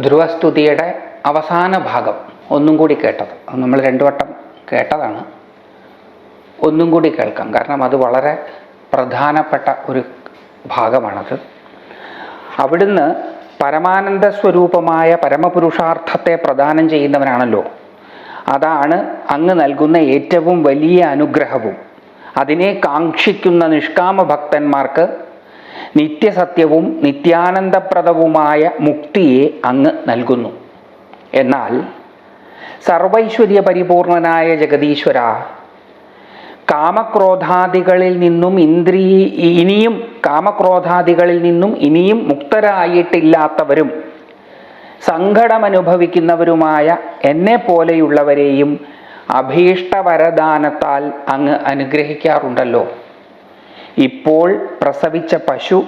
ധ്രുവസ്തുതിയുടെ അവസാന ഭാഗം ഒന്നും കൂടി കേട്ടത്. നമ്മൾ രണ്ടു വട്ടം കേട്ടതാണ്. ഒന്നും കൂടി കേൾക്കാം. കാരണം അത് വളരെ പ്രധാനപ്പെട്ട ഒരു ഭാഗമാണത്. അവിടുന്ന് പരമാനന്ദ സ്വരൂപമായ പരമപുരുഷാർത്ഥത്തെ പ്രദാനം ചെയ്യുന്നവനാണല്ലോ. അതാണ് അങ്ങ് നൽകുന്ന ഏറ്റവും വലിയ അനുഗ്രഹവും. അതിനെ കാക്ഷിക്കുന്ന നിഷ്കാമ ഭക്തന്മാർക്ക് നിത്യസത്യവും നിത്യാനന്ദപ്രദവുമായ മുക്തിയെ അങ്ങ് നൽകുന്നു. എന്നാൽ സർവൈശ്വര്യ പരിപൂർണനായ ജഗദീശ്വര കാമക്രോധാദികളിൽ നിന്നും ഇന്ദ്രിയ ഇനിയും കാമക്രോധാദികളിൽ നിന്നും ഇനിയും മുക്തരായിട്ടില്ലാത്തവരും സങ്കടമനുഭവിക്കുന്നവരുമായ എന്നെ പോലെയുള്ളവരെയും അഭീഷ്ടവരദാനത്താൽ അങ്ങ് അനുഗ്രഹിക്കാറുണ്ടല്ലോ. ഇപ്പോൾ പ്രസവിച്ച പശു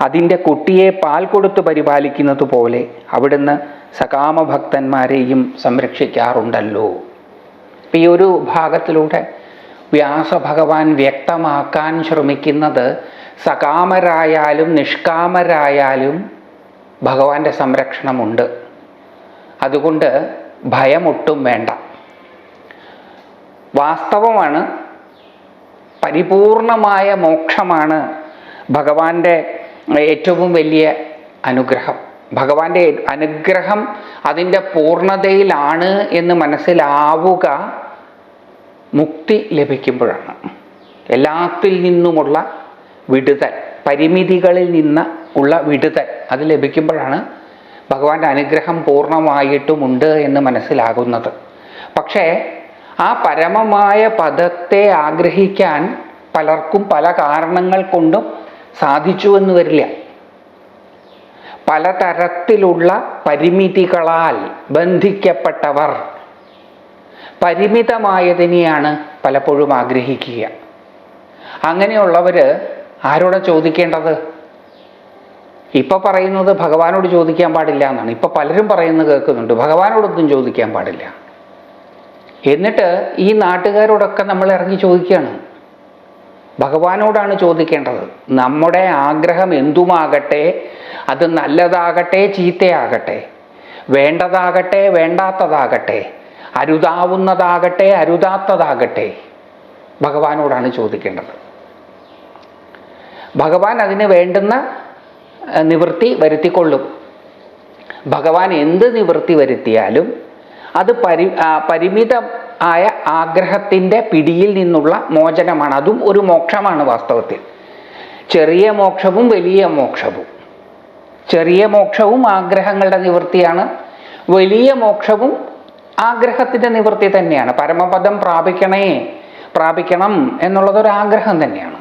അതിന്റെ കുട്ടിയെ പാൽ കൊടുത്ത് പരിപാലിക്കുന്നത് പോലെ അവിടുന്ന് സകാമഭക്തന്മാരെയും സംരക്ഷിക്കാറുണ്ടല്ലോ. ഈ ഒരു ഭാഗത്തിലൂടെ വ്യാസഭഗവാൻ വ്യക്തമാക്കാൻ ശ്രമിക്കുന്നത് സകാമരായാലും നിഷ്കാമരായാലും ഭഗവാന്റെ സംരക്ഷണമുണ്ട്. അതുകൊണ്ട് ഭയമൊട്ടും വേണ്ട. വാസ്തവമാണ് പരിപൂർണമായ മോക്ഷമാണ് ഭഗവാന്റെ ഏറ്റവും വലിയ അനുഗ്രഹം. ഭഗവാന്റെ അനുഗ്രഹം അതിന്റെ പൂർണതയിലാണ് എന്ന് മനസ്സിലാവുക മുക്തി ലഭിക്കുമ്പോഴാണ്. എല്ലാത്തിൽ നിന്നുമുള്ള വിടുതൽ പരിമിതികളിൽ നിന്ന് ഉള്ള വിടുതൽ അത് ലഭിക്കുമ്പോഴാണ് ഭഗവാന്റെ അനുഗ്രഹം പൂർണമായിട്ടുമുണ്ട് എന്ന് മനസ്സിലാകുന്നത്. പക്ഷേ ആ പരമമായ പദത്തെ ആഗ്രഹിക്കാൻ പലർക്കും പല കാരണങ്ങൾ കൊണ്ടും സാധിച്ചു എന്ന് വരില്ല. പലതരത്തിലുള്ള പരിമിതികളാൽ ബന്ധിക്കപ്പെട്ടവർ പരിമിതമായതിനെയാണ് പലപ്പോഴും ആഗ്രഹിക്കുക. അങ്ങനെയുള്ളവർ ആരോടെ ചോദിക്കേണ്ടത്? ഇപ്പൊ പറയുന്നത് ഭഗവാനോട് ചോദിക്കാൻ പാടില്ല എന്നാണ്. ഇപ്പൊ പലരും പറയുന്നത് കേൾക്കുന്നുണ്ട്. ഭഗവാനോടൊന്നും ചോദിക്കാൻ പാടില്ല. എന്നിട്ട് ഈ നാട്ടുകാരോടൊക്കെ നമ്മൾ ഇറങ്ങി ചോദിക്കുകയാണ്. ഭഗവാനോടാണ് ചോദിക്കേണ്ടത്. നമ്മുടെ ആഗ്രഹം എന്തുമാകട്ടെ അത് നല്ലതാകട്ടെ ചീത്തയാകട്ടെ വേണ്ടതാകട്ടെ വേണ്ടാത്തതാകട്ടെ അരുതാവുന്നതാകട്ടെ അരുതാത്തതാകട്ടെ ഭഗവാനോടാണ് ചോദിക്കേണ്ടത്. ഭഗവാൻ അതിന് വേണ്ടുന്ന നിവൃത്തി വരുത്തിക്കൊള്ളും. ഭഗവാൻ എന്ത് നിവൃത്തി വരുത്തിയാലും അത് പരി പരിമിതം ആയ ആഗ്രഹത്തിന്റെ പിടിയിൽ നിന്നുള്ള മോചനമാണ്. അതും ഒരു മോക്ഷമാണ് വാസ്തവത്തിൽ. ചെറിയ മോക്ഷവും വലിയ മോക്ഷവും. ചെറിയ മോക്ഷവും ആഗ്രഹങ്ങളുടെ നിവൃത്തിയാണ്. വലിയ മോക്ഷവും ആഗ്രഹത്തിന്റെ നിവൃത്തി തന്നെയാണ്. പരമപദം പ്രാപിക്കണേ പ്രാപിക്കണം എന്നുള്ളതൊരു ആഗ്രഹം തന്നെയാണ്.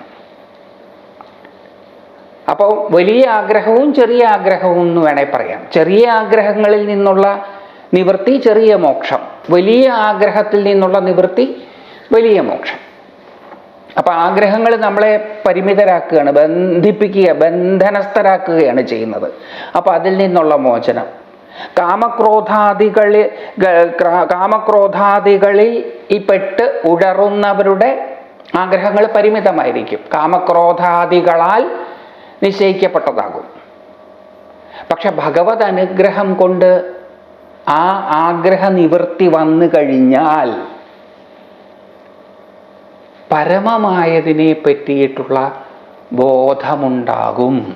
അപ്പോൾ വലിയ ആഗ്രഹവും ചെറിയ ആഗ്രഹവും എന്ന് വേണേൽ പറയാം. ചെറിയ ആഗ്രഹങ്ങളിൽ നിന്നുള്ള നിവൃത്തി ചെറിയ മോക്ഷം. വലിയ ആഗ്രഹത്തിൽ നിന്നുള്ള നിവൃത്തി വലിയ മോക്ഷം. അപ്പം ആഗ്രഹങ്ങൾ നമ്മളെ പരിമിതരാക്കുകയാണ് ബന്ധിപ്പിക്കുക ബന്ധനസ്ഥരാക്കുകയാണ് ചെയ്യുന്നത്. അപ്പം അതിൽ നിന്നുള്ള മോചനം. കാമക്രോധാദികളിൽ കാമക്രോധാദികളിൽ ഈ പെട്ട് ഉടറുന്നവരുടെ ആഗ്രഹങ്ങൾ പരിമിതമായിരിക്കും. കാമക്രോധാദികളാൽ നിശ്ചയിക്കപ്പെട്ടതാകും. പക്ഷെ ഭഗവത് അനുഗ്രഹം കൊണ്ട് ആ ആഗ്രഹ നിവൃത്തി വന്നു കഴിഞ്ഞാൽ പരമമായതിനെ പറ്റിയിട്ടുള്ള ബോധമുണ്ടാകും.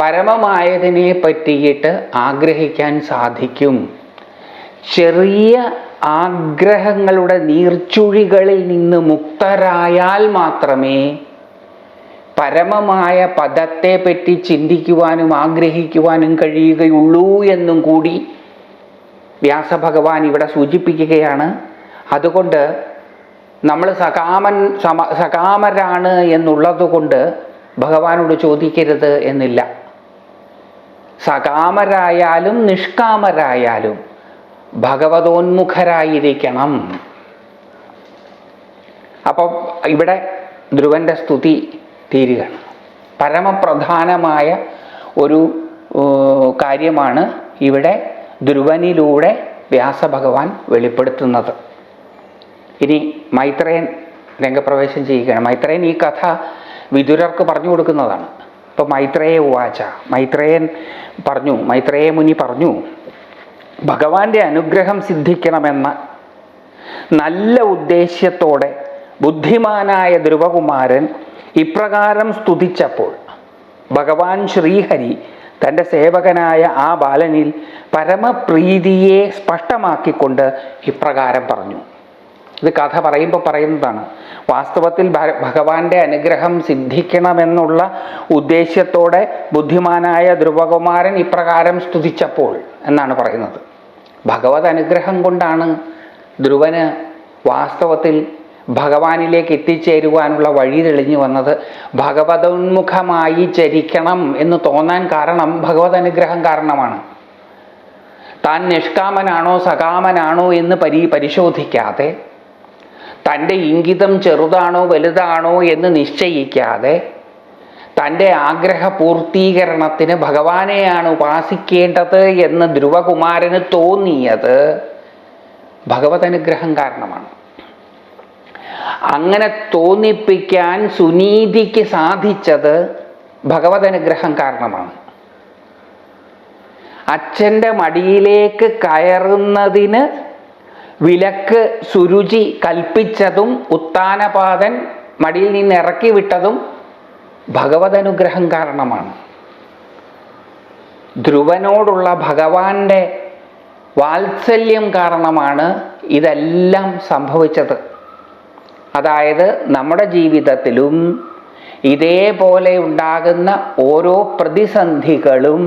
പരമമായതിനെ പറ്റിയിട്ട് ആഗ്രഹിക്കാൻ സാധിക്കും. ചെറിയ ആഗ്രഹങ്ങളുടെ നീർച്ചുഴികളിൽ നിന്ന് മുക്തരായാൽ മാത്രമേ പരമമായ പദത്തെ പറ്റി ചിന്തിക്കുവാനും ആഗ്രഹിക്കുവാനും കഴിയുകയുള്ളൂ എന്നും കൂടി വ്യാസഭഗവാൻ ഇവിടെ സൂചിപ്പിക്കുകയാണ്. അതുകൊണ്ട് നമ്മൾ സകാമൻ സമ സകാമരാണ് എന്നുള്ളതുകൊണ്ട് ഭഗവാനോട് ചോദിക്കരുത് എന്നില്ല. സകാമരായാലും നിഷ്കാമരായാലും ഭഗവതോന്മുഖരായിരിക്കണം. അപ്പോൾ ഇവിടെ ധ്രുവന്റെ സ്തുതി തീരുകയാണ്. പരമപ്രധാനമായ ഒരു കാര്യമാണ് ഇവിടെ ധ്രുവനിലൂടെ വ്യാസഭഗവാൻ വെളിപ്പെടുത്തുന്നത്. ഇനി മൈത്രേയൻ രംഗപ്രവേശം ചെയ്യുകയാണ്. മൈത്രേയൻ ഈ കഥ വിദുരർക്ക് പറഞ്ഞു കൊടുക്കുന്നതാണ്. ഇപ്പോൾ മൈത്രേയ ഉവാച മൈത്രേയൻ പറഞ്ഞു മൈത്രേയ മുനി പറഞ്ഞു ഭഗവാന്റെ അനുഗ്രഹം സിദ്ധിക്കണമെന്ന നല്ല ഉദ്ദേശ്യത്തോടെ ബുദ്ധിമാനായ ധ്രുവകുമാരൻ ഇപ്രകാരം സ്തുതിച്ചപ്പോൾ ഭഗവാൻ ശ്രീഹരി തന്റെ സേവകനായ ആ ബാലനിൽ പരമപ്രീതിയെ സ്പഷ്ടമാക്കിക്കൊണ്ട് ഇപ്രകാരം പറഞ്ഞു. ഇത് കഥ പറയുമ്പോൾ പറയുന്നതാണ്. വാസ്തവത്തിൽ ഭഗവാന്റെ അനുഗ്രഹം സിദ്ധിക്കണമെന്നുള്ള ഉദ്ദേശ്യത്തോടെ ബുദ്ധിമാനായ ധ്രുവകുമാരൻ ഇപ്രകാരം സ്തുതിച്ചപ്പോൾ എന്നാണ് പറയുന്നത്. ഭഗവത് അനുഗ്രഹം കൊണ്ടാണ് ധ്രുവന് വാസ്തവത്തിൽ ഭഗവാനിലേക്ക് എത്തിച്ചേരുവാനുള്ള വഴി തെളിഞ്ഞു വന്നത് ഭഗവതോന്മുഖമായി ചരിക്കണം എന്ന് തോന്നാൻ കാരണം ഭഗവത് അനുഗ്രഹം കാരണമാണ്. താൻ നിഷ്കാമനാണോ സകാമനാണോ എന്ന് പരി പരിശോധിക്കാതെ തന്റെ ഇംഗിതം ചെറുതാണോ വലുതാണോ എന്ന് നിശ്ചയിക്കാതെ തന്റെ ആഗ്രഹ പൂർത്തീകരണത്തിന് ഭഗവാനെയാണ് ഉപാസിക്കേണ്ടത് എന്ന് ധ്രുവകുമാരന് തോന്നിയത് ഭഗവത് അനുഗ്രഹം കാരണമാണ്. അങ്ങനെ തോന്നിപ്പിക്കാൻ സുനീതിക്ക് സാധിച്ചത് ഭഗവത് അനുഗ്രഹം കാരണമാണ്. അച്ഛന്റെ മടിയിലേക്ക് കയറുന്നതിന് വിലക്ക് സുരുചി കൽപ്പിച്ചതും ഉത്താനപാതൻ മടിയിൽ നിന്ന് ഇറക്കി വിട്ടതും ഭഗവത് അനുഗ്രഹം കാരണമാണ്. ധ്രുവനോടുള്ള ഭഗവാന്റെ വാത്സല്യം കാരണമാണ് ഇതെല്ലാം സംഭവിച്ചത്. അതായത് നമ്മുടെ ജീവിതത്തിലും ഇതേപോലെ ഉണ്ടാകുന്ന ഓരോ പ്രതിസന്ധികളും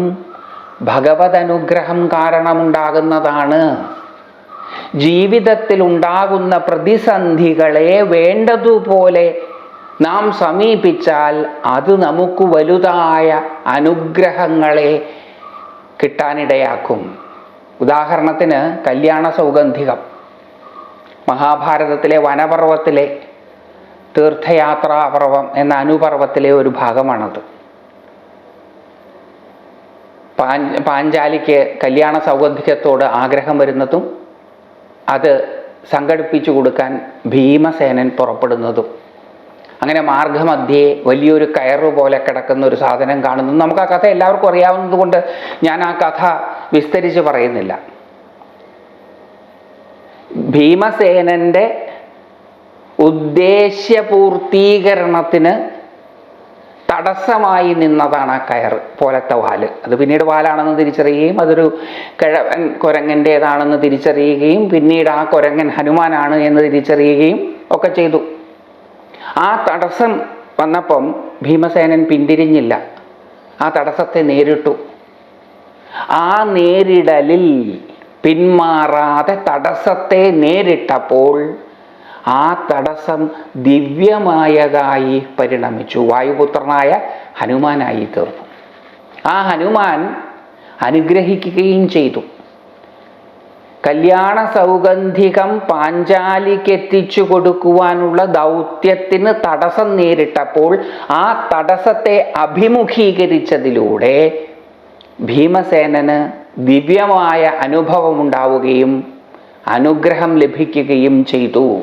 ഭഗവത് അനുഗ്രഹം കാരണമുണ്ടാകുന്നതാണ്. ജീവിതത്തിൽ ഉണ്ടാകുന്ന പ്രതിസന്ധികളെ വേണ്ടതുപോലെ നാം സമീപിച്ചാൽ അത് നമുക്ക് വലുതായ അനുഗ്രഹങ്ങളെ കിട്ടാനിടയാക്കും. ഉദാഹരണത്തിന് കല്യാണ സൗഗന്ധികം മഹാഭാരതത്തിലെ വനപർവത്തിലെ തീർത്ഥയാത്രാപർവം എന്ന അനുപർവത്തിലെ ഒരു ഭാഗമാണത്. പാഞ്ച പാഞ്ചാലിക്ക് കല്യാണ സൗഗന്ധികത്തോട് ആഗ്രഹം വരുന്നതും അത് സംഘടിപ്പിച്ചു കൊടുക്കാൻ ഭീമസേനൻ പുറപ്പെടുന്നതും. അങ്ങനെ മാർഗമധ്യേ വലിയൊരു കയറു പോലെ കിടക്കുന്ന ഒരു സാധനം കാണുന്നു നമുക്ക് ആ കഥ എല്ലാവർക്കും അറിയാവുന്നതുകൊണ്ട് ഞാൻ ആ കഥ വിസ്തരിച്ച് പറയുന്നില്ല. ഭീമസേനന്റെ ഉദ്ദേശ്യപൂർത്തീകരണത്തിന് തടസ്സമായി നിന്നതാണ് ആ കയർ പോലത്തെ വാൽ. അത് പിന്നീട് വാലാണെന്ന് തിരിച്ചറിയുകയും അതൊരു കിഴവൻ കുരങ്ങന്റേതാണെന്ന് തിരിച്ചറിയുകയും പിന്നീട് ആ കുരങ്ങൻ ഹനുമാനാണ് എന്ന് തിരിച്ചറിയുകയും ഒക്കെ ചെയ്തു. ആ തടസ്സം വന്നപ്പം ഭീമസേനൻ പിന്തിരിഞ്ഞില്ല. ആ തടസ്സത്തെ നേരിട്ടു. ആ നേരിടലിൽ പിന്മാറാതെ തടസ്സത്തെ നേരിട്ടപ്പോൾ ആ തടസ്സം ദിവ്യമായതായി പരിണമിച്ചു. വായുപുത്രനായ ഹനുമാനായി തീർന്നു. ആ ഹനുമാൻ അനുഗ്രഹിക്കുകയും ചെയ്തു. കല്യാണ സൗഗന്ധികം പാഞ്ചാലിക്ക് എത്തിച്ചു കൊടുക്കുവാനുള്ള ദൗത്യത്തിന് തടസ്സം നേരിട്ടപ്പോൾ ആ തടസ്സത്തെ അഭിമുഖീകരിച്ചതിലൂടെ ഭീമസേനന് ദിവ്യമായ അനുഭവമുണ്ടാവുകയും അനുഗ്രഹം ലഭിക്കുകയും ചെയ്തു.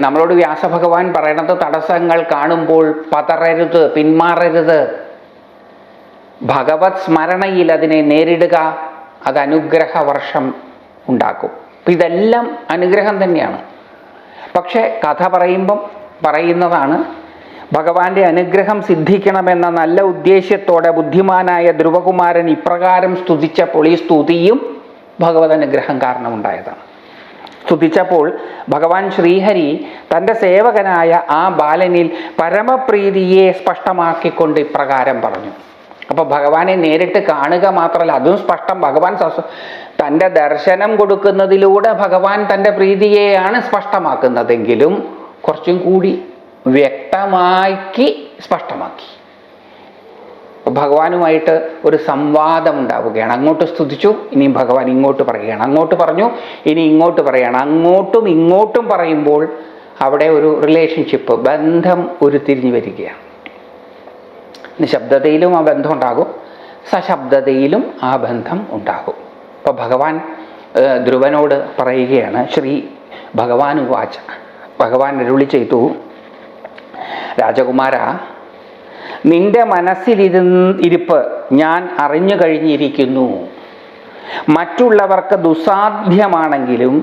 നമ്മളോട് വ്യാസഭഗവാൻ പറയണത് തടസ്സങ്ങൾ കാണുമ്പോൾ പതറരുത് പിന്മാറരുത്. ഭഗവത് സ്മരണയിൽ അതിനെ നേരിടുക അത് അനുഗ്രഹ വർഷം ഉണ്ടാക്കും. അപ്പം ഇതെല്ലാം അനുഗ്രഹം തന്നെയാണ്. പക്ഷെ കഥ പറയുമ്പം പറയുന്നതാണ് ഭഗവാന്റെ അനുഗ്രഹം സിദ്ധിക്കണമെന്ന നല്ല ഉദ്ദേശ്യത്തോടെ ബുദ്ധിമാനായ ധ്രുവകുമാരൻ ഇപ്രകാരം സ്തുതിച്ചപ്പോൾ ഈ സ്തുതിയും ഭഗവത് അനുഗ്രഹം കാരണമുണ്ടായതാണ്. സ്തുതിച്ചപ്പോൾ ഭഗവാൻ ശ്രീഹരി തന്റെ സേവകനായ ആ ബാലനിൽ പരമപ്രീതിയെ സ്പഷ്ടമാക്കിക്കൊണ്ട് ഇപ്രകാരം പറഞ്ഞു. അപ്പോൾ ഭഗവാനെ നേരിട്ട് കാണുക മാത്രമല്ല അതും സ്പഷ്ടം. ഭഗവാൻ തന്റെ ദർശനം കൊടുക്കുന്നതിലൂടെ ഭഗവാൻ തന്റെ പ്രീതിയെയാണ് സ്പഷ്ടമാക്കുന്നതെങ്കിലും കുറച്ചും കൂടി വ്യക്തമാക്കി സ്പഷ്ടമാക്കി. ഭഗവാനുമായിട്ട് ഒരു സംവാദം ഉണ്ടാവുകയാണ്. അങ്ങോട്ട് സ്തുതിച്ചു ഇനി ഭഗവാൻ ഇങ്ങോട്ട് പറയുകയാണ്. അങ്ങോട്ട് പറഞ്ഞു ഇനി ഇങ്ങോട്ട് പറയുകയാണ്. അങ്ങോട്ടും ഇങ്ങോട്ടും പറയുമ്പോൾ അവിടെ ഒരു റിലേഷൻഷിപ്പ് ബന്ധം ഉരുത്തിരിഞ്ഞു വരികയാണ്. നിശബ്ദതയിലും ആ ബന്ധം ഉണ്ടാകും. സശബ്ദതയിലും ആ ബന്ധം ഉണ്ടാകും. അപ്പോൾ ഭഗവാൻ ധ്രുവനോട് പറയുകയാണ് ശ്രീ ഭഗവാൻ വാച ഭഗവാൻ അരുളി ചെയ്തു രാജകുമാര നിന്റെ മനസ്സിലിരുന്ന് ഇരിപ്പ് ഞാൻ അറിഞ്ഞു കഴിഞ്ഞിരിക്കുന്നു. മറ്റുള്ളവർക്ക് ദുസാധ്യമാണെങ്കിലും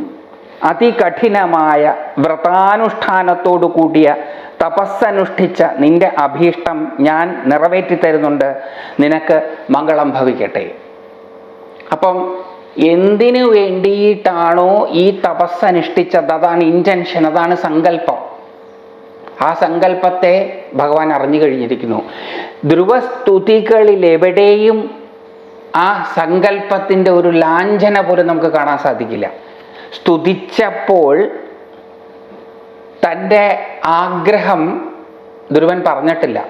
അതികഠിനമായ വ്രതാനുഷ്ഠാനത്തോടു കൂടിയ തപസ്സനുഷ്ഠിച്ച നിന്റെ അഭീഷ്ടം ഞാൻ നിറവേറ്റി തരുന്നുണ്ട് നിനക്ക് മംഗളം ഭവിക്കട്ടെ. അപ്പം എന്തിനു വേണ്ടിയിട്ടാണോ ഈ തപസ്സനുഷ്ഠിച്ചത്? അതാണ് ഇന്റൻഷൻ അതാണ് സങ്കല്പം. ആ സങ്കല്പത്തെ ഭഗവാൻ അറിഞ്ഞു കഴിഞ്ഞിരിക്കുന്നു. ധ്രുവസ്തുതികളിൽ എവിടെയും ആ സങ്കല്പത്തിന്റെ ഒരു ലാഞ്ചന പോലും നമുക്ക് കാണാൻ സാധിക്കില്ല. സ്തുതിച്ചപ്പോൾ തന്റെ ആഗ്രഹം ധ്രുവൻ പറഞ്ഞിട്ടില്ല.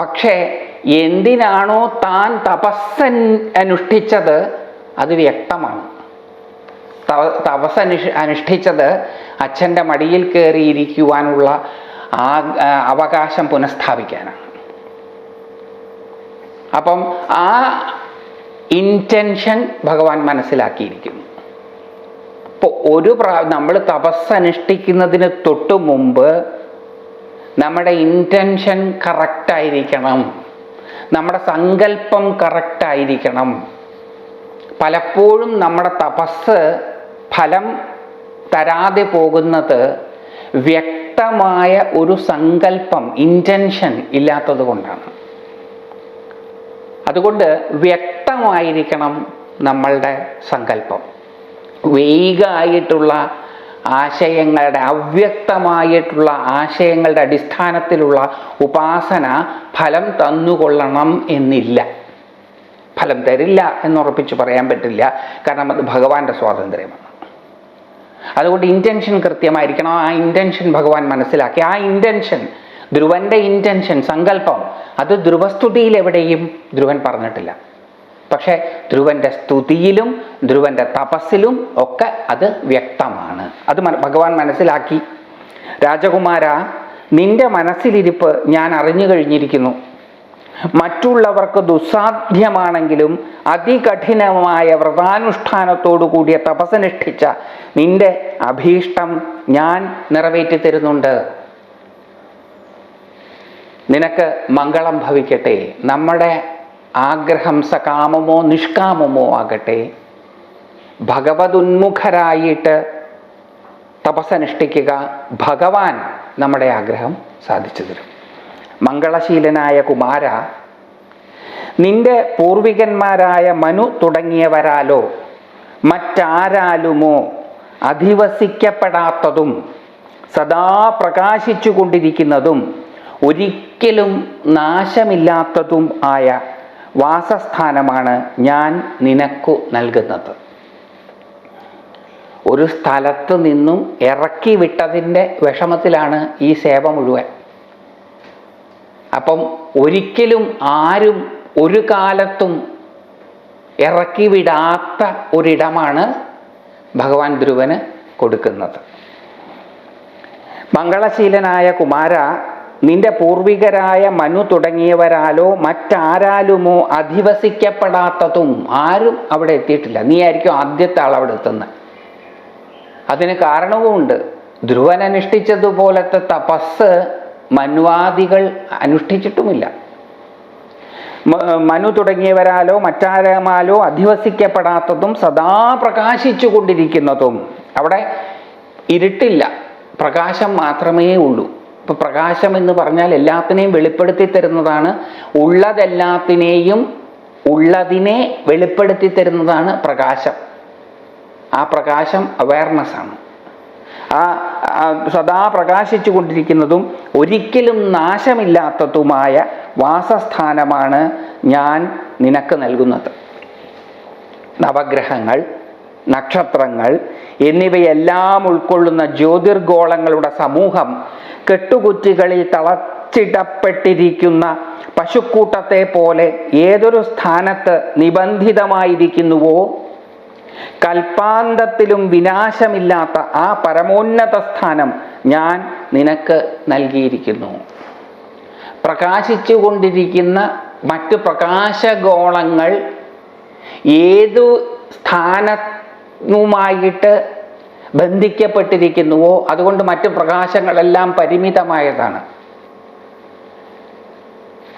പക്ഷേ എന്തിനാണോ താൻ തപസ്സൻ അനുഷ്ഠിച്ചത് അത് വ്യക്തമാണ്. തപ- തപസ് അനുഷ് അനുഷ്ഠിച്ചത് അച്ഛന്റെ മടിയിൽ കയറിയിരിക്കുവാനുള്ള ആ, അവകാശം പുനഃസ്ഥാപിക്കാനാണ്. അപ്പം ആ ഇന്റൻഷൻ ഭഗവാൻ മനസ്സിലാക്കിയിരിക്കുന്നു. ഇപ്പോൾ ഒരു പ്രാ നമ്മൾ തപസ് അനുഷ്ഠിക്കുന്നതിന് തൊട്ട് മുമ്പ് നമ്മുടെ ഇന്റൻഷൻ കറക്റ്റായിരിക്കണം നമ്മുടെ സങ്കല്പം കറക്റ്റായിരിക്കണം പലപ്പോഴും നമ്മുടെ തപസ് ഫലം തരാതെ പോകുന്നത് വ്യക്തമായ ഒരു സങ്കല്പം ഇന്റൻഷൻ ഇല്ലാത്തത് കൊണ്ടാണ്. അതുകൊണ്ട് വ്യക്തമായിരിക്കണം നമ്മളുടെ സങ്കല്പം. വേഗമായിട്ടുള്ള ആശയങ്ങളുടെ അവ്യക്തമായിട്ടുള്ള ആശയങ്ങളുടെ അടിസ്ഥാനത്തിലുള്ള ഉപാസന ഫലം തന്നുകൊള്ളണം എന്നില്ല. ഫലം തരില്ല എന്നുറപ്പിച്ച് പറയാൻ പറ്റില്ല. കാരണം അത് ഭഗവാന്റെ സ്വാതന്ത്ര്യമാണ്. അതുകൊണ്ട് ഇന്റൻഷൻ കൃത്യമായിരിക്കണം. ആ ഇന്റൻഷൻ ഭഗവാൻ മനസ്സിലാക്കി. ആ ഇന്റൻഷൻ ധ്രുവന്റെ ഇന്റൻഷൻ സങ്കല്പം അത് ധ്രുവസ്തുതിയിൽ എവിടെയും ധ്രുവൻ പറഞ്ഞിട്ടില്ല. പക്ഷേ ധ്രുവന്റെ സ്തുതിയിലും ധ്രുവന്റെ തപസ്സിലും ഒക്കെ അത് വ്യക്തമാണ്. അത് ഭഗവാൻ മനസ്സിലാക്കി. രാജകുമാര നിന്റെ മനസ്സിലിരിപ്പ് ഞാൻ അറിഞ്ഞു കഴിഞ്ഞിരിക്കുന്നു. മറ്റുള്ളവർക്ക് ദുസ്സാധ്യമാണെങ്കിലും അതികഠിനമായ വ്രതാനുഷ്ഠാനത്തോടു കൂടിയ തപസ്സനുഷ്ഠിച്ച നിന്റെ അഭീഷ്ടം ഞാൻ നിറവേറ്റി തരുന്നുണ്ട്. നിനക്ക് മംഗളം ഭവിക്കട്ടെ. നമ്മുടെ ആഗ്രഹം സകാമമോ നിഷ്കാമമോ ആകട്ടെ. ഭഗവതുന്മുഖരായിട്ട് തപസ്സനുഷ്ഠിക്കുക ഭഗവാൻ നമ്മുടെ ആഗ്രഹം സാധിച്ചു തരും. മംഗളശീലനായ കുമാര നിന്റെ പൂർവികന്മാരായ മനു തുടങ്ങിയവരാലോ മറ്റാരാലുമോ അധിവസിക്കപ്പെടാത്തതും സദാ പ്രകാശിച്ചു കൊണ്ടിരിക്കുന്നതും ഒരിക്കലും നാശമില്ലാത്തതും ആയ വാസസ്ഥാനമാണ് ഞാൻ നിനക്കു നൽകുന്നത്. ഒരു സ്ഥലത്ത് നിന്നും ഇറക്കി വിട്ടതിന്റെ വിഷമത്തിലാണ് ഈ സേവ മുഴുവൻ. അപ്പം ഒരിക്കലും ആരും ഒരു കാലത്തും ഇറക്കി വിടാത്ത ഒരിടമാണ് ഭഗവാൻ ധ്രുവന് കൊടുക്കുന്നത്. മംഗളശീലനായ കുമാര നിന്റെ പൂർവികരായ മനു തുടങ്ങിയവരാലോ മറ്റാരാലുമോ അധിവസിക്കപ്പെടാത്തതും ആരും അവിടെ എത്തിയിട്ടില്ല. നീ ആയിരിക്കും ആദ്യത്തെ ആൾ അവിടെ എത്തുന്നത്. അതിന് കാരണവുമുണ്ട്. ധ്രുവൻ അനുഷ്ഠിച്ചതുപോലത്തെ തപസ് മന്വാദികൾ അനുഷ്ഠിച്ചിട്ടുമില്ല. മനു തുടങ്ങിയവരാലോ മറ്റാരമാലോ അധിവസിക്കപ്പെടാത്തതും സദാ പ്രകാശിച്ചു കൊണ്ടിരിക്കുന്നതും അവിടെ ഇരുട്ടില്ല. പ്രകാശം മാത്രമേ ഉള്ളൂ. ഇപ്പൊ പ്രകാശം എന്ന് പറഞ്ഞാൽ എല്ലാത്തിനെയും വെളിപ്പെടുത്തി തരുന്നതാണ്. ഉള്ളതെല്ലാത്തിനെയും ഉള്ളതിനെ വെളിപ്പെടുത്തി തരുന്നതാണ് പ്രകാശം. ആ പ്രകാശം അവയർനെസ് ആണ്. ആ സദാ പ്രകാശിച്ചു കൊണ്ടിരിക്കുന്നതും ഒരിക്കലും നാശമില്ലാത്തതുമായ വാസസ്ഥാനമാണ് ഞാൻ നിനക്ക് നൽകുന്നത്. നവഗ്രഹങ്ങൾ നക്ഷത്രങ്ങൾ എന്നിവയെല്ലാം ഉൾക്കൊള്ളുന്ന ജ്യോതിർഗോളങ്ങളുടെ സമൂഹം കെട്ടുകുറ്റികളിൽ തളച്ചിടപ്പെട്ടിരിക്കുന്ന പശുക്കൂട്ടത്തെ പോലെ ഏതൊരു സ്ഥാനത്ത് നിബന്ധിതമായിരിക്കുന്നുവോ കൽപ്പാന്തത്തിലും വിനാശമില്ലാത്ത ആ പരമോന്നത സ്ഥാനം ഞാൻ നിനക്ക് നൽകിയിരിക്കുന്നു. പ്രകാശിച്ചുകൊണ്ടിരിക്കുന്ന മറ്റ് പ്രകാശഗോളങ്ങൾ ഏതു സ്ഥാനവുമായിട്ട് ബന്ധിക്കപ്പെട്ടിരിക്കുന്നുവോ അതുകൊണ്ട് മറ്റു പ്രകാശങ്ങളെല്ലാം പരിമിതമായതാണ്.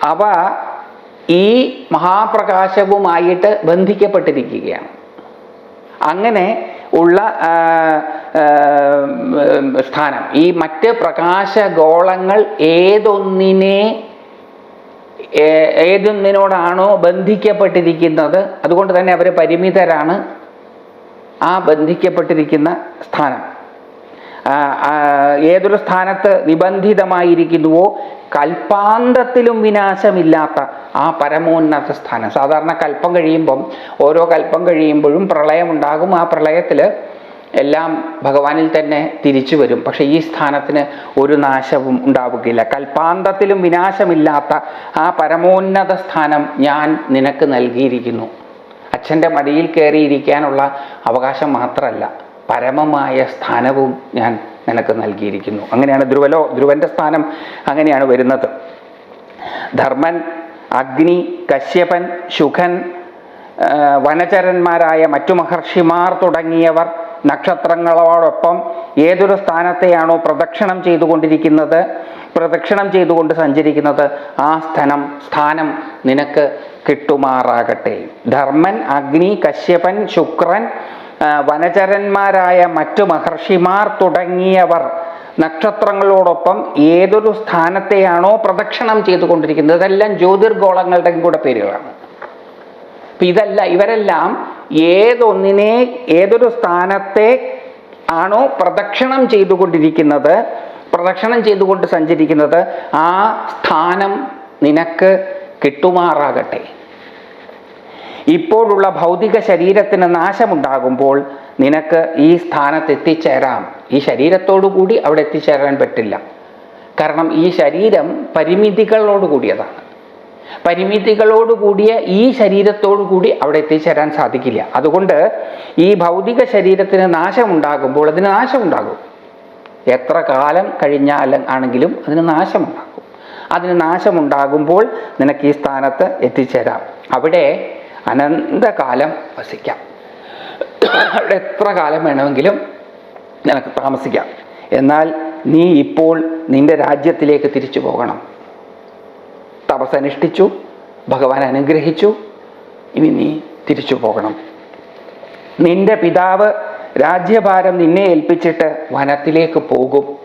അവ ഈ മഹാപ്രകാശവുമായിട്ട് ബന്ധിക്കപ്പെട്ടിരിക്കുകയാണ്. അങ്ങനെ ഉള്ള സ്ഥാനം. ഈ മറ്റ് പ്രകാശഗോളങ്ങൾ ഏതൊന്നിനെ ഏതൊന്നിനോടാണോ ബന്ധിക്കപ്പെട്ടിരിക്കുന്നത് അതുകൊണ്ട് തന്നെ അവർ പരിമിതരാണ് ആ ബന്ധിക്കപ്പെട്ടിരിക്കുന്ന സ്ഥാനം. ഏതൊരു സ്ഥാനത്ത് നിബന്ധിതമായിരിക്കുന്നുവോ കൽപ്പാന്തത്തിലും വിനാശമില്ലാത്ത ആ പരമോന്നത സ്ഥാനം. സാധാരണ കൽപ്പം കഴിയുമ്പം ഓരോ കൽപ്പം കഴിയുമ്പോഴും പ്രളയമുണ്ടാകും. ആ പ്രളയത്തിൽ എല്ലാം ഭഗവാനിൽ തന്നെ തിരിച്ചു വരും. പക്ഷെ ഈ സ്ഥാനത്തിന് ഒരു നാശവും ഉണ്ടാവുകയില്ല. കൽപ്പാന്തത്തിലും വിനാശമില്ലാത്ത ആ പരമോന്നത സ്ഥാനം ഞാൻ നിനക്ക് നൽകിയിരിക്കുന്നു. അച്ഛന്റെ മടിയിൽ കയറിയിരിക്കാനുള്ള അവകാശം മാത്രമല്ല. പരമമായ സ്ഥാനവും ഞാൻ നിനക്ക് നൽകിയിരിക്കുന്നു. അങ്ങനെയാണ് ധ്രുവലോ ധ്രുവന്റെ സ്ഥാനം അങ്ങനെയാണ് വരുന്നത്. ധർമ്മൻ അഗ്നി കശ്യപൻ ശുഖൻ വനചരന്മാരായ മറ്റു മഹർഷിമാർ തുടങ്ങിയവർ നക്ഷത്രങ്ങളോടൊപ്പം ഏതൊരു സ്ഥാനത്തെയാണോ പ്രദക്ഷിണം ചെയ്തുകൊണ്ടിരിക്കുന്നത് പ്രദക്ഷിണം ചെയ്തുകൊണ്ട് സഞ്ചരിക്കുന്നത് ആ സ്ഥലം സ്ഥാനം നിനക്ക് കിട്ടുമാറാകട്ടെ. ധർമ്മൻ അഗ്നി കശ്യപൻ ശുക്രൻ വനചരന്മാരായ മറ്റു മഹർഷിമാർ തുടങ്ങിയവർ നക്ഷത്രങ്ങളോടൊപ്പം ഏതൊരു സ്ഥാനത്തെയാണോ പ്രദക്ഷിണം ചെയ്തുകൊണ്ടിരിക്കുന്നത്? ഇതെല്ലാം ജ്യോതിർഗോളങ്ങളുടെയും കൂടെ പേരുകളാണ്. അപ്പൊ ഇതല്ല ഇവരെല്ലാം ഏതൊന്നിനെ ഏതൊരു സ്ഥാനത്തെ ആണോ പ്രദക്ഷിണം ചെയ്തുകൊണ്ടിരിക്കുന്നത് പ്രദക്ഷിണം ചെയ്തുകൊണ്ട് സഞ്ചരിക്കുന്നത് ആ സ്ഥാനം നിനക്ക് കിട്ടുമാറാകട്ടെ. ഇപ്പോഴുള്ള ഭൗതിക ശരീരത്തിന് നാശമുണ്ടാകുമ്പോൾ നിനക്ക് ഈ സ്ഥാനത്ത് എത്തിച്ചേരാം. ഈ ശരീരത്തോടുകൂടി അവിടെ എത്തിച്ചേരാൻ പറ്റില്ല. കാരണം ഈ ശരീരം പരിമിതികളോട് കൂടിയതാണ്. പരിമിതികളോട് കൂടിയ ഈ ശരീരത്തോടു കൂടി അവിടെ എത്തിച്ചേരാൻ സാധിക്കില്ല. അതുകൊണ്ട് ഈ ഭൗതിക ശരീരത്തിന് നാശമുണ്ടാകുമ്പോൾ അതിന് നാശമുണ്ടാകും. എത്ര കാലം കഴിഞ്ഞാലും ആണെങ്കിലും അതിന് നാശമുണ്ടാകും. അതിന് നാശമുണ്ടാകുമ്പോൾ നിനക്ക് ഈ സ്ഥാനത്ത് എത്തിച്ചേരാം. അവിടെ അനന്തകാലം വസിക്കാം. അവിടെ എത്ര കാലം വേണമെങ്കിലും നിനക്ക് താമസിക്കാം. എന്നാൽ നീ ഇപ്പോൾ നിന്റെ രാജ്യത്തിലേക്ക് തിരിച്ചു പോകണം. തപസ്സനുഷ്ഠിച്ചു ഭഗവാൻ അനുഗ്രഹിച്ചു ഇനി നീ തിരിച്ചു പോകണം. നിന്റെ പിതാവ് രാജ്യഭാരം നിന്നെ ഏൽപ്പിച്ചിട്ട് വനത്തിലേക്ക് പോകും.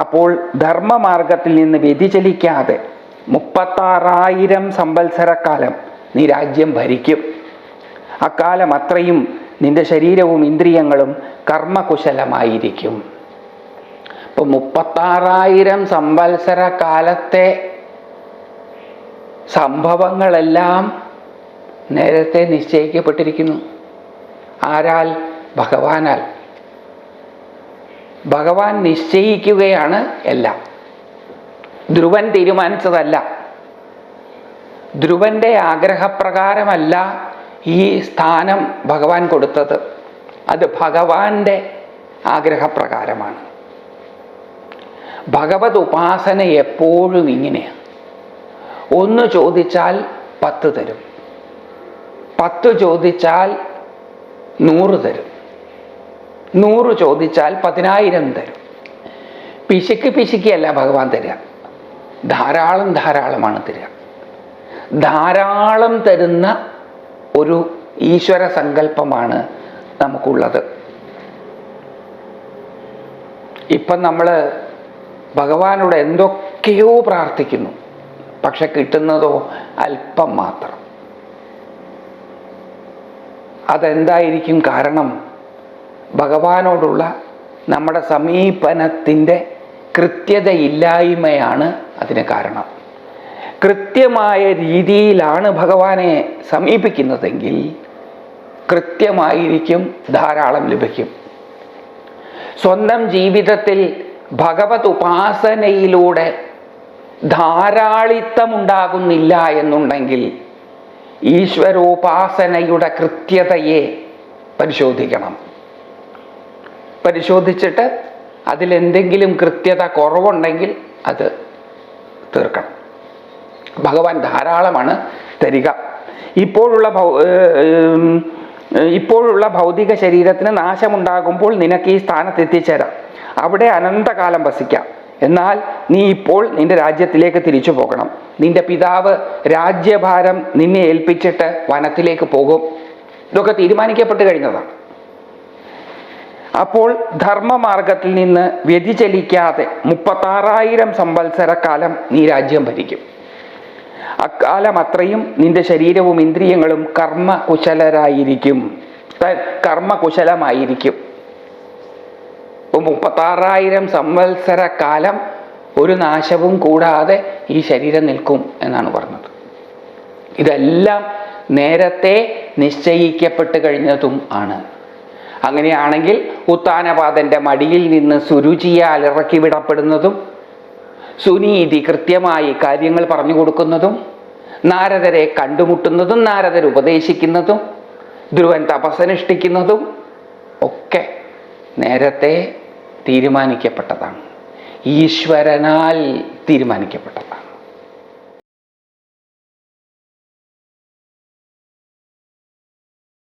അപ്പോൾ ധർമ്മമാർഗത്തിൽ നിന്ന് വ്യതിചലിക്കാതെ മുപ്പത്താറായിരം സംവത്സരക്കാലം നീ രാജ്യം ഭരിക്കും. അക്കാലം അത്രയും നിന്റെ ശരീരവും ഇന്ദ്രിയങ്ങളും കർമ്മകുശലമായിരിക്കും. ഇപ്പൊ മുപ്പത്താറായിരം സംവത്സര കാലത്തെ സംഭവങ്ങളെല്ലാം നേരത്തെ നിശ്ചയിക്കപ്പെട്ടിരിക്കുന്നു. ആരാൽ? ഭഗവാനാൽ. ഭഗവാൻ നിശ്ചയിക്കുകയാണ് എല്ലാം. ധ്രുവൻ തീരുമാനിച്ചതല്ല. ധ്രുവന്റെ ആഗ്രഹപ്രകാരമല്ല ഈ സ്ഥാനം ഭഗവാൻ കൊടുത്തത്. അത് ഭഗവാന്റെ ആഗ്രഹപ്രകാരമാണ്. ഭഗവത് ഉപാസന എപ്പോഴും ഇങ്ങനെയാണ് ഒന്ന് ചോദിച്ചാൽ പത്ത് തരും. പത്ത് ചോദിച്ചാൽ നൂറ് തരും. നൂറ് ചോദിച്ചാൽ പതിനായിരം തരും. പിശുക്ക് പിശുക്കിയല്ല ഭഗവാൻ തരിക ധാരാളം ധാരാളമാണ് തരിക ധാരാളം തരുന്ന ഒരു ഈശ്വര സങ്കല്പമാണ് നമുക്കുള്ളത്. ഇപ്പം നമ്മൾ ഭഗവാനോട് എന്തൊക്കെയോ പ്രാർത്ഥിക്കുന്നു. പക്ഷെ കിട്ടുന്നതോ അല്പം മാത്രം. അതെന്തായിരിക്കും കാരണം? ഭഗവാനോടുള്ള നമ്മുടെ സമീപനത്തിന്റെ കൃത്യതയില്ലായ്മയാണ് അതിന് കാരണം. കൃത്യമായ രീതിയിലാണ് ഭഗവാനെ സമീപിക്കുന്നതെങ്കിൽ കൃത്യമായിരിക്കും ധാരാളം ലഭിക്കും. സ്വന്തം ജീവിതത്തിൽ ഭഗവത് ഉപാസനയിലൂടെ ധാരാളിത്തമുണ്ടാകുന്നില്ല എന്നുണ്ടെങ്കിൽ ഈശ്വരോപാസനയുടെ കൃത്യതയെ പരിശോധിക്കണം. പരിശോധിച്ചിട്ട് അതിലെന്തെങ്കിലും കൃത്യത കുറവുണ്ടെങ്കിൽ അത് തീർക്കണം. ഭഗവാൻ ധാരാളമാണ് തരിക. ഇപ്പോഴുള്ള ഇപ്പോഴുള്ള ഭൗതിക ശരീരത്തിന് നാശമുണ്ടാകുമ്പോൾ നിനക്ക് ഈ സ്ഥാനത്ത് എത്തിച്ചേരാം. അവിടെ അനന്തകാലം വസിക്കാം. എന്നാൽ നീ ഇപ്പോൾ നിന്റെ രാജ്യത്തിലേക്ക് തിരിച്ചു പോകണം. നിന്റെ പിതാവ് രാജ്യഭാരം നിന്നെ ഏൽപ്പിച്ചിട്ട് വനത്തിലേക്ക് പോകും. ഇതൊക്കെ തീരുമാനിക്കപ്പെട്ട് കഴിഞ്ഞതാണ് അപ്പോൾ ധർമ്മമാർഗത്തിൽ നിന്ന് വ്യതിചലിക്കാതെ മുപ്പത്താറായിരം സംവത്സരക്കാലം നീ രാജ്യം ഭരിക്കും. അക്കാലം അത്രയും നിന്റെ ശരീരവും ഇന്ദ്രിയങ്ങളും കർമ്മകുശലരായിരിക്കും. കർമ്മകുശലമായിരിക്കും. ഇപ്പൊ മുപ്പത്താറായിരം സംവത്സര കാലം ഒരു നാശവും കൂടാതെ ഈ ശരീരം നിൽക്കും എന്നാണ് പറഞ്ഞത്. ഇതെല്ലാം നേരത്തെ നിശ്ചയിക്കപ്പെട്ട് കഴിഞ്ഞതും ആണ്. അങ്ങനെയാണെങ്കിൽ ഉത്താനപാതന്റെ മടിയിൽ നിന്ന് സുരുചിയാൽ ഇറക്കി വിടപ്പെടുന്നതും സുനീതി കൃത്യമായി കാര്യങ്ങൾ പറഞ്ഞു കൊടുക്കുന്നതും നാരദരെ കണ്ടുമുട്ടുന്നതും നാരദർ ഉപദേശിക്കുന്നതും ധ്രുവൻ തപസ്സനുഷ്ഠിക്കുന്നതും ഒക്കെ നേരത്തെ തീരുമാനിക്കപ്പെട്ടതാണ്. ഈശ്വരനാൽ തീരുമാനിക്കപ്പെട്ടതാണ്.